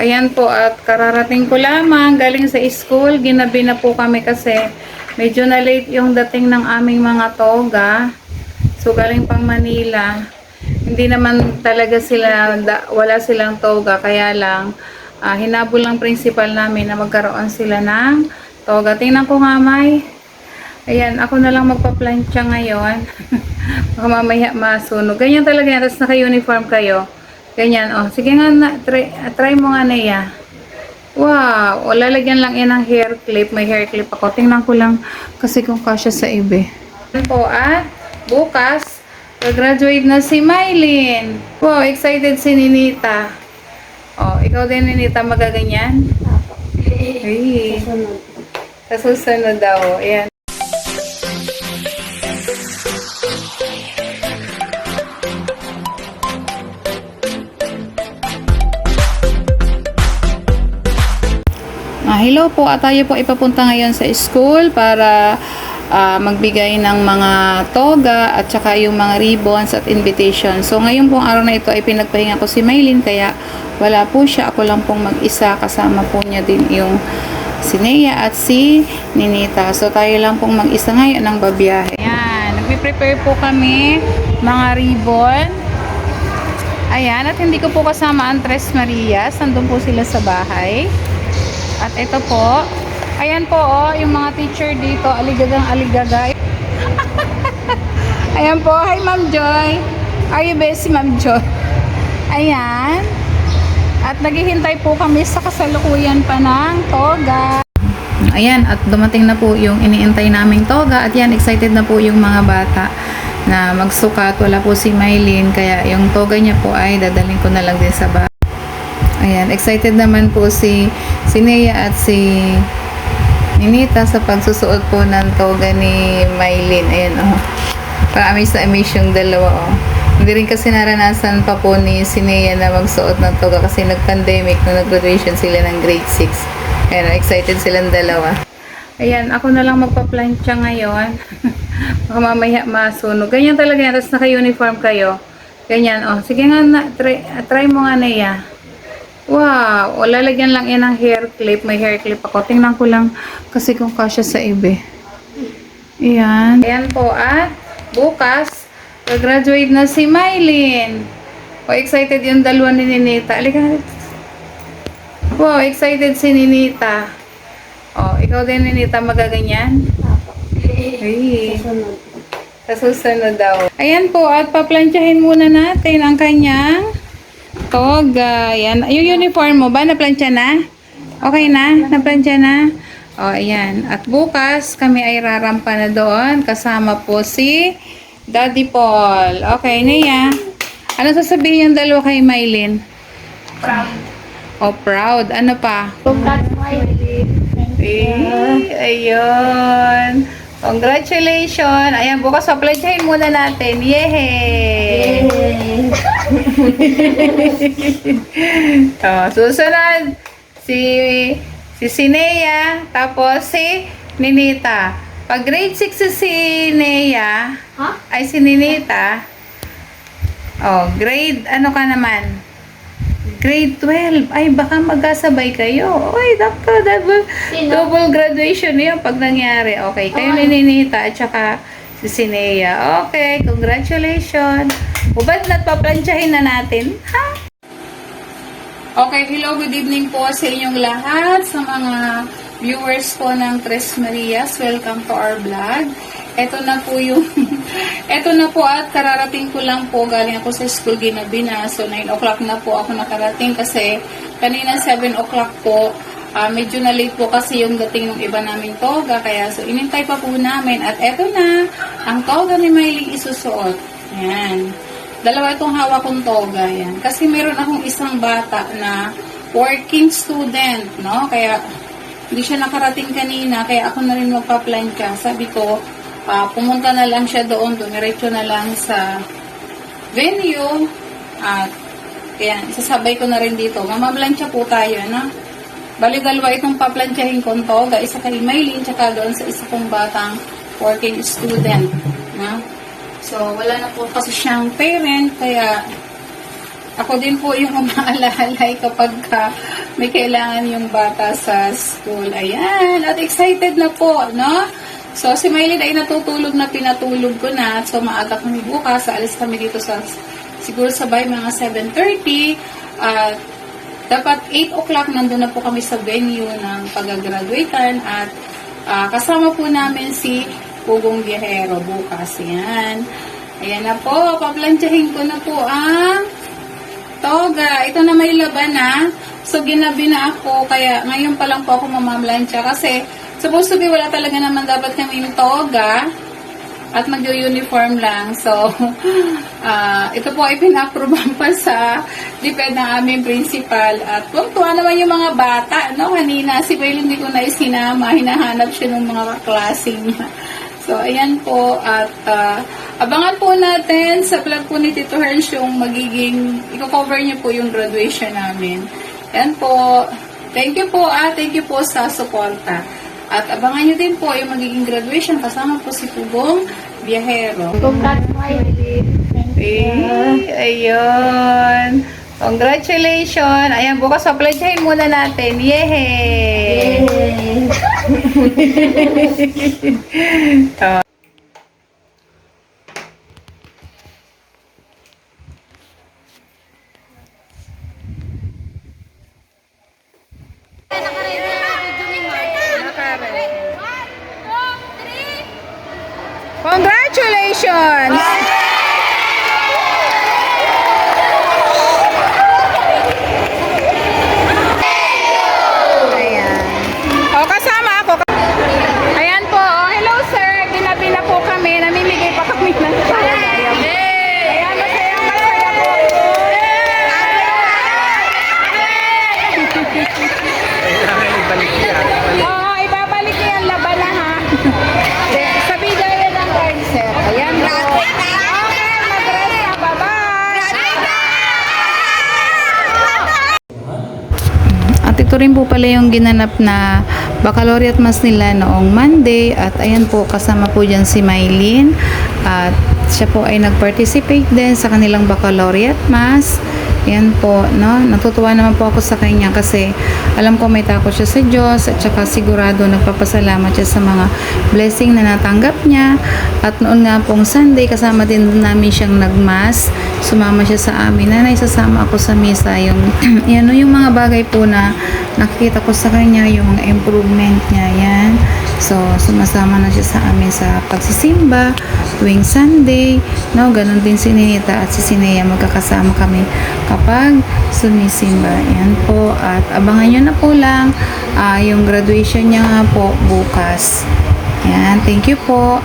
ayan po at kararating ko lamang galing sa school. Ginabi na po kami kasi medyo na late yung dating ng aming mga toga. So galing pang Manila. Hindi naman talaga sila, da- wala silang toga. Kaya lang, ah, hinabol ng principal namin na magkaroon sila ng toga. Tingnan ko nga, May. Ayan, ako na lang magpa-plancha ngayon. Baka mamaya masunog. Ganyan talaga yan. Tapos naka-uniform kayo. Ganyan, oh. Sige nga, na, try, try mo nga na Wow, o lalagyan lang yan ng hair clip. May hair clip ako. Tingnan ko lang kasi kung kasya sa ibe. Yan po at bukas, graduate na si Mylene. Wow, excited si Ninita. Oh, ikaw din Ninita magaganyan? Ay, sa susunod daw. Ayan. Ah, hello po, at tayo po ipapunta ngayon sa school para ah, magbigay ng mga toga at saka yung mga ribbons at invitation. So ngayon pong araw na ito ay pinagpahinga ko si Maylin kaya wala po siya. Ako lang pong mag-isa kasama po niya din yung si Nea at si Ninita. So tayo lang pong mag-isa ngayon ng babiyahe. Ayan, nagpe-prepare po kami mga ribbon. Ayan, at hindi ko po kasama ang Tres Marias. Nandun po sila sa bahay. At ito po, ayan po oh, yung mga teacher dito, aligagang aligagay. ayan po, hi Ma'am Joy. Are you busy Ma'am Joy? Ayan. At naghihintay po kami sa kasalukuyan pa ng toga. Ayan, at dumating na po yung iniintay naming toga. At yan, excited na po yung mga bata na magsukat. Wala po si Mylene, kaya yung toga niya po ay dadaling ko na lang din sa bahay. Ayan, excited naman po si, si Nea at si Ninita sa pagsusuot po ng toga ni Mylene. Ayan, oh. Pa-amaze na amaze yung dalawa, oh. Hindi rin kasi naranasan pa po ni si Nea na magsuot ng toga kasi nag-pandemic nung nag-graduation sila ng grade 6. Ayan, excited silang dalawa. Ayan, ako na lang magpa-plancha ngayon. Baka mamaya masunog. Ganyan talaga yan. Tapos naka-uniform kayo. Ganyan, oh. Sige nga, na, try, try mo nga na Wow, o lalagyan lang yan ng hair clip. May hair clip ako. Tingnan ko lang kasi kung kasya sa ibe. Ayan. Ayan po at bukas, graduate na si Mylene. O excited yung dalawa ni Ninita. Alika. Wow, excited si Ninita. O, ikaw din Ninita magaganyan? Ay. Sa susunod daw. Ayan po, at paplantyahin muna natin ang kanyang toga. Ayan. Yung uniform mo ba, naplantya na? Okay na? Naplantya na? O, ayan. At bukas, kami ay rarampa na doon. Kasama po si Daddy Paul. Okay, Nia. Ano sasabihin yung dalawa kay Mylene? Proud. Oh, proud. Ano pa? Congratulations. Eh, ayun. Congratulations. Ayan, bukas paplantyahin muna natin. Yehey! Oh, susunod si si Sinea, tapos si Ninita. Pag grade 6 si Sinea, Ha? ay si Ninita, oh, grade, ano ka naman? Grade 12. Ay, baka magkasabay kayo. Ay, dako, double, Sino? double graduation yun pag nangyari. Okay, kayo ni Ninita at saka si Sinea. Okay, congratulations. Ubad na't paplantsahin na natin. Ha? Okay, hello, good evening po sa inyong lahat, sa mga viewers po ng Tres Marias. Welcome to our vlog. Ito na po yung, ito na po at kararating ko lang po, galing ako sa school ginabi na. So, 9 o'clock na po ako nakarating kasi kanina 7 o'clock po, ah, medyo na late po kasi yung dating ng iba naming toga. Kaya, so, inintay pa po namin. At eto na, ang toga ni Mylene isusuot. Ayan. Dalawa itong hawak kong toga, yan. Kasi meron akong isang bata na working student, no? Kaya, hindi siya nakarating kanina, kaya ako na rin magpa-plancha. Sabi ko, ah, pumunta na lang siya doon, dumiretso na lang sa venue, at kaya, sasabay ko na rin dito. Mamablancha po tayo, no? Bali, dalawa itong paplantyahin kong toga, isa kay Maylene, tsaka doon sa isa kong batang working student, no? So, wala na po kasi siyang parent, kaya ako din po yung umaalalay kapag ka may kailangan yung bata sa school. Ayan, at excited na po, no? So, si Maylin ay natutulog na pinatulog ko na. So, maaga kami bukas. Alis kami dito sa, siguro sabay mga 7.30. At dapat 8 o'clock nandun na po kami sa venue ng pag-graduatean. At ah, kasama po namin si Pugong Biyahero bukas. Ayan. Ayan na po. Paplantsahin ko na po ang toga. Ito na may laban na. So, ginabi na ako. Kaya, ngayon pa lang po ako mamamlansya. Kasi, supposed to be, wala talaga naman dapat kaming toga. At mag-uniform lang. So, ah ito po ay pina-approve pa sa depend ng aming principal. At tuwa naman yung mga bata. No? Kanina, si Bail hindi ko na isinama. Hinahanap siya ng mga niya. So, ayan po. At ah, abangan po natin sa vlog po ni Tito Hersh yung magiging, i-cover niyo po yung graduation namin. Ayan po. Thank you po ah. Thank you po sa suporta. At abangan niyo din po yung magiging graduation kasama po si Pugong Biyahero. Congrats, Miley. Eh, ayun. Congratulations. Ayan, bukas pa-pledgehin muna natin. Yay! Congratulations! Ayan. O, kasama ako. Ayan po. O, hello sir. Ginabi na po kami. Namimigay pa kami ng toga. Ayan. Ayan, masaya, masaya po. Oo, ibabalik niyo yung laban na ha. Sa bigay ng card sir. Ayan po. Okay, mag-rest na. Bye-bye. At ito rin po pala yung ginanap na baccalaureate mass nila noong Monday. At ayan po, kasama po dyan si Mylene. At siya po ay nag-participate din sa kanilang baccalaureate mass. Ayan po, no? Natutuwa naman po ako sa kanya kasi alam ko may takot siya sa Diyos at saka sigurado nagpapasalamat siya sa mga blessing na natanggap niya. At noon nga pong Sunday, kasama din namin siyang nagmas. Sumama siya sa amin. Nanay, sasama ako sa misa. Yung, yan, no, yung mga bagay po na nakikita ko sa kanya, yung improvement niya. Yan. So, sumasama na siya sa amin sa pagsisimba tuwing Sunday. No, ganun din si Ninita at si Sinea magkakasama kami kapag sumisimba. Yan po. At abangan nyo na po lang ah, yung graduation niya nga po bukas. Yan. Thank you po.